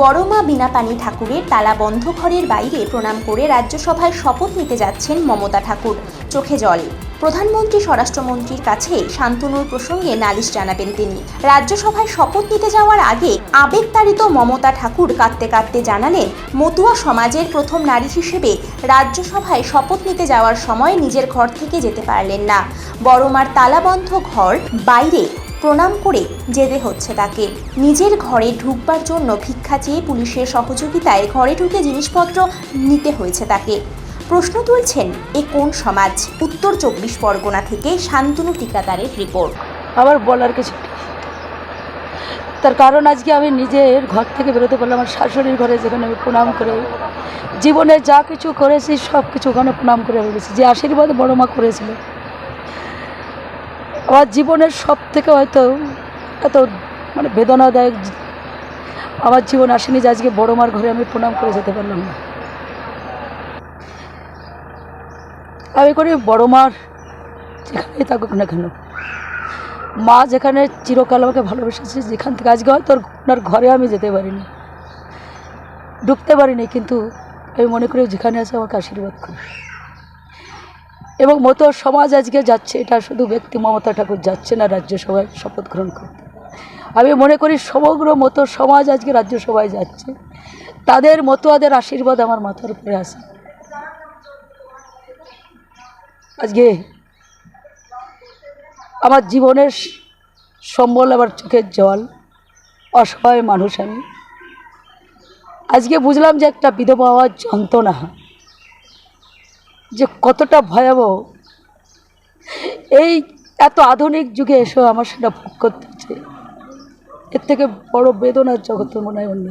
বড়মা বিনাপানি ঠাকুরের তালা বন্ধ ঘরের বাইরে প্রণাম করে রাজ্যসভায় শপথ নিতে যাচ্ছেন মমতা ঠাকুর। চোখে জল। প্রধানমন্ত্রী, স্বরাষ্ট্রমন্ত্রীর কাছে শান্তনুর প্রসঙ্গে নালিশ জানাবেন তিনি। রাজ্যসভায় শপথ নিতে যাওয়ার আগে আবেগতাড়িত মমতা ঠাকুর কাঁদতে কাঁদতে জানালেন, মতুয়া সমাজের প্রথম নারী হিসেবে রাজ্যসভায় শপথ নিতে যাওয়ার সময় নিজের ঘর থেকে যেতে পারলেন না। বড়মার তালাবন্ধ ঘর বাইরে প্রণাম করে যেতে হচ্ছে তাকে। নিজের ঘরে ঢুকবার জন্য ভিক্ষা চেয়ে পুলিশের সহযোগিতায় ঘরে ঢুকে জিনিসপত্র নিতে হয়েছে তাকে। প্রশ্ন তুলছেন, এ কোন সমাজ? উত্তর চব্বিশ পরগনা থেকে শান্তনু টিকাদারের রিপোর্ট। আমার বলার কিছু তার কারণ আজকে আমি নিজের ঘর থেকে বেরোতে পারলাম, আমার শাশুড়ির ঘরে যেখানে আমি প্রণাম করে, জীবনে যা কিছু করেছি সব কিছু ওখানে প্রণাম করে গেছি যে আশীর্বাদ বড় মা করেছিল। আমার জীবনের সব থেকে হয়তো এত মানে বেদনাদায়ক আমার জীবন আসেনি যে আজকে বড় মার ঘরে আমি প্রণাম করে যেতে পারলাম না। আমি করি বড় মার যেখানেই থাকুক না কেন। মা যেখানে চিরকাল আমাকে ভালোবেসেছে, যেখান থেকে আজকে হয়তো ওনার ঘরে আমি যেতে পারিনি, ঢুকতে পারিনি, কিন্তু আমি মনে করি যেখানে আছে আমাকে আশীর্বাদ করে এবং মতো সমাজ আজকে যাচ্ছে, এটা শুধু ব্যক্তি মমতা ঠাকুর যাচ্ছে না, রাজ্যসভায় শপথ গ্রহণ করতে। আমি মনে করি সমগ্র মতো সমাজ আজকে রাজ্যসভায় যাচ্ছে। তাদের মতোয়াদের আশীর্বাদ আমার মাথার উপরে আছে। আজকে আমার জীবনের সম্বল আমার চোখের জল, অসহায় মানুষ আমি। আজকে বুঝলাম যে একটা বিধবা হওয়ার যন্ত্রণা। যে কতটা ভয়াবহ। এই এত আধুনিক যুগে এসেও আমার সেটা ভোগ করতে হচ্ছে। এর থেকে বড় বেদনার জগতের মনে হয় অন্য